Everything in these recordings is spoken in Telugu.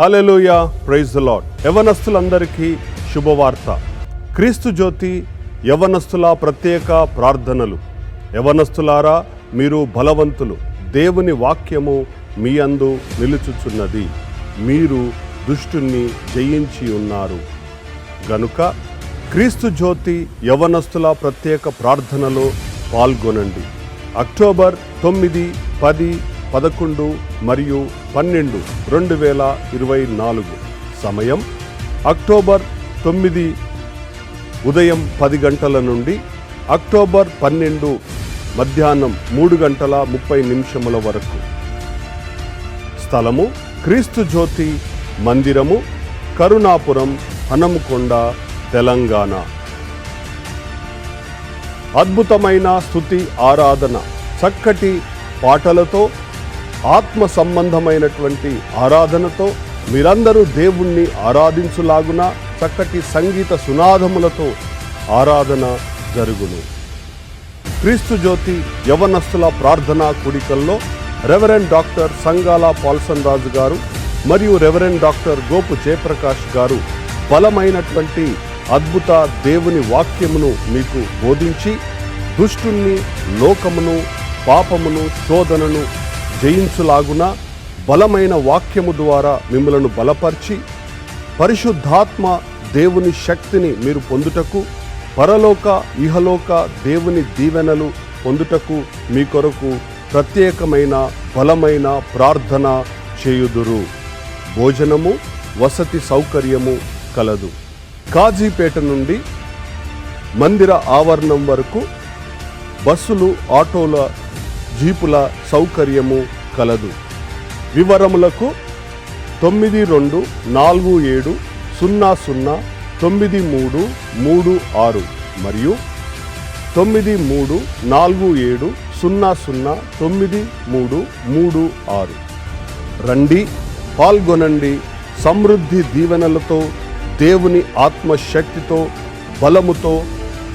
హలెలుయా ప్రైజ్ ద లాడ్ యవనస్తులందరికీ శుభవార్త. క్రీస్తు జ్యోతి యవనస్తుల ప్రత్యేక ప్రార్థనలు. యవనస్తులారా మీరు బలవంతులు. దేవుని వాక్యము మీ అందు నిలుచుచున్నది. మీరు దుష్టుణ్ణి జయించి ఉన్నారు. గనుక క్రీస్తు జ్యోతి యవనస్తుల ప్రత్యేక ప్రార్థనలో పాల్గొనండి. అక్టోబర్ తొమ్మిది పది పదకొండు మరియు పన్నెండు రెండు వేల ఇరవై నాలుగు. సమయం అక్టోబర్ తొమ్మిది ఉదయం పది గంటల నుండి అక్టోబర్ పన్నెండు మధ్యాహ్నం మూడు గంటల ముప్పై నిమిషముల వరకు. స్థలము క్రీస్తు జ్యోతి మందిరము కరుణాపురం హనంకొండ తెలంగాణ. అద్భుతమైన స్థుతి ఆరాధన చక్కటి పాటలతో ఆత్మ సంబంధమైనటువంటి ఆరాధనతో మీరందరూ దేవుణ్ణి ఆరాధించులాగున చక్కటి సంగీత సునాదములతో ఆరాధన జరుగును. క్రీస్తు జ్యోతి యవనస్తుల ప్రార్థనా కూడికల్లో reverend doctor Sangala Paulson Raju గారు మరియు రెవరెండ్ డాక్టర్ గోపు జయప్రకాష్ గారు బలమైనటువంటి అద్భుత దేవుని వాక్యమును మీకు బోధించి దుష్టుణ్ణి లోకమును పాపమును శోధనను జయించులాగున బలమైన వాక్యము ద్వారా మిమ్మలను బలపరిచి పరిశుద్ధాత్మ దేవుని శక్తిని మీరు పొందుటకు పరలోక ఇహలోక దేవుని దీవెనలు పొందుటకు మీ కొరకు ప్రత్యేకమైన బలమైన ప్రార్థన చేయుదురు. భోజనము వసతి సౌకర్యము కలదు. కాజీపేట నుండి మందిర ఆవరణం వరకు బస్సులు ఆటోల జీపుల సౌకర్యము కలదు. వివరములకు తొమ్మిది రెండు నాలుగు ఏడు సున్నా సున్నా తొమ్మిది మూడు మూడు ఆరు మరియు తొమ్మిది మూడు నాలుగు ఏడు సున్నా సున్నా తొమ్మిది మూడు మూడు ఆరు. రండి పాల్గొనండి సమృద్ధి దీవెనలతో దేవుని ఆత్మశక్తితో బలముతో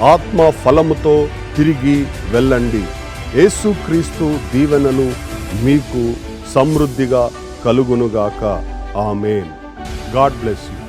ఆత్మ ఫలముతో తిరిగి వెళ్ళండి. యేసుక్రీస్తు దీవెనలు మీకు సమృద్ధిగా కలుగునుగాక. ఆమెన్. God bless you.